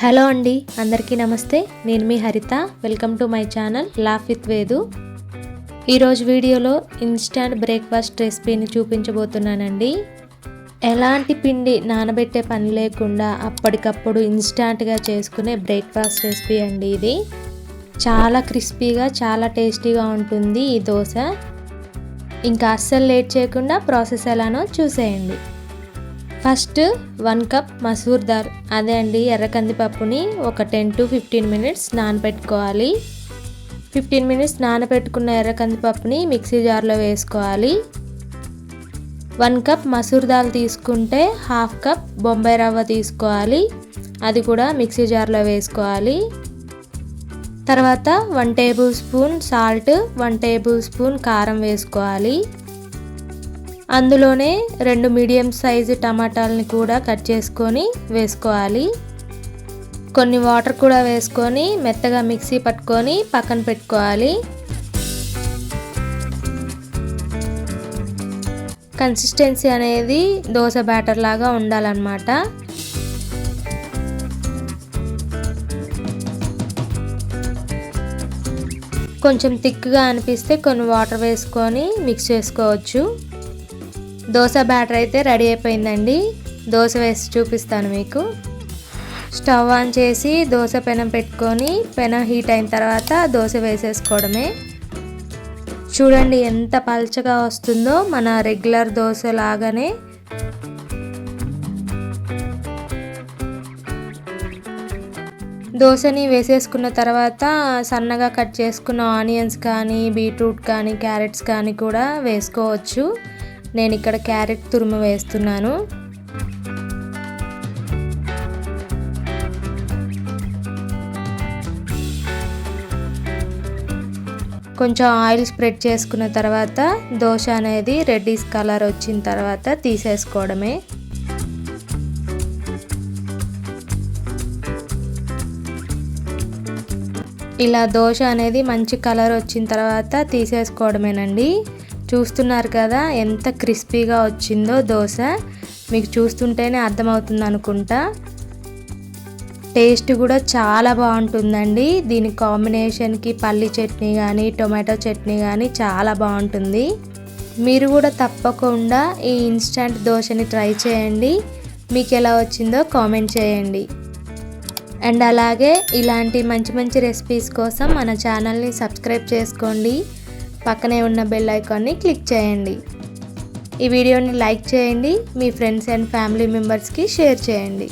Hello అండి అందరికీ నమస్తే. నేను మీ Haritha. Welcome to my channel laugh with Vedu ఈరోజు వీడియోలో ఇన్స్టాంట్ బ్రేక్ఫాస్ట్ రెసిపీని చూపించబోతున్నానండి. ఎలాంటి పిండి నానబెట్టే పని లేకుండా అప్పటికప్పుడు ఇన్స్టాంట్గా చేసుకునే బ్రేక్ఫాస్ట్ రెసిపీ అండి ఇది. చాలా క్రిస్పీగా చాలా టేస్టీగా ఉంటుంది ఈ దోశ. ఇంకా అస్సలు లేట్ చేయకుండా ప్రాసెస్ ఎలానో చూసేయండి. First one cup masoor dal అదే అండి ఎర్ర కందిపప్పుని ఒక టెన్ టు ఫిఫ్టీన్ మినిట్స్ నానబెట్టుకోవాలి ఫిఫ్టీన్ మినిట్స్ నానబెట్టుకున్న ఎర్ర కందిపప్పుని మిక్సీ జార్లో వేసుకోవాలి. వన్ కప్ మసూర్ దాల్ తీసుకుంటే హాఫ్ కప్ బొంబాయి రవ్వ తీసుకోవాలి. అది కూడా మిక్సీ జార్లో వేసుకోవాలి. తర్వాత one tablespoon salt one tablespoon కారం వేసుకోవాలి. అందులోనే రెండు మీడియం సైజు టమాటాలని కూడా కట్ చేసుకొని వేసుకోవాలి. కొన్ని వాటర్ కూడా వేసుకొని మెత్తగా మిక్సీ పట్టుకొని పక్కన పెట్టుకోవాలి. కన్సిస్టెన్సీ అనేది దోశ బ్యాటర్ లాగా ఉండాలన్నమాట. కొంచెం థిక్గా అనిపిస్తే కొన్ని వాటర్ వేసుకొని మిక్స్ చేసుకోవచ్చు. దోశ బ్యాటర్ అయితే రెడీ అయిపోయిందండి. దోశ వేసి చూపిస్తాను మీకు. స్టవ్ ఆన్ చేసి దోశ పెనం పెట్టుకొని పెనం హీట్ అయిన తర్వాత దోశ వేసేసుకోవడమే. చూడండి ఎంత పల్చగా వస్తుందో మన రెగ్యులర్ దోశ లాగానే. దోశని వేసేసుకున్న తర్వాత సన్నగా కట్ చేసుకున్న ఆనియన్స్ కానీ బీట్రూట్ కానీ క్యారెట్స్ కానీ కూడా వేసుకోవచ్చు. నేను ఇక్కడ క్యారెట్ తురుము వేస్తున్నాను. కొంచెం ఆయిల్ స్ప్రెడ్ చేసుకున్న తర్వాత దోశ అనేది రెడ్డిస్ కలర్ వచ్చిన తర్వాత తీసేసుకోవడమే. ఇలా దోశ అనేది మంచి కలర్ వచ్చిన తర్వాత తీసేసుకోవడమేనండి. చూస్తున్నారు కదా ఎంత క్రిస్పీగా వచ్చిందో దోశ. మీకు చూస్తుంటేనే అర్థమవుతుంది అనుకుంటా. టేస్ట్ కూడా చాలా బాగుంటుందండి. దీని కాంబినేషన్కి పల్లి చట్నీ కానీ టొమాటో చట్నీ కానీ చాలా బాగుంటుంది. మీరు కూడా తప్పకుండా ఈ ఇన్స్టంట్ దోశని ట్రై చేయండి. మీకు ఎలా వచ్చిందో కామెంట్ చేయండి. అండ్ అలాగే ఇలాంటి మంచి మంచి రెసిపీస్ కోసం మన ఛానల్ని సబ్స్క్రైబ్ చేసుకోండి. పక్కనే ఉన్న బెల్ ఐకాన్ని క్లిక్ చేయండి. ఈ వీడియోని లైక్ చేయండి మీ ఫ్రెండ్స్ అండ్ ఫ్యామిలీ మెంబర్స్కి షేర్ చేయండి.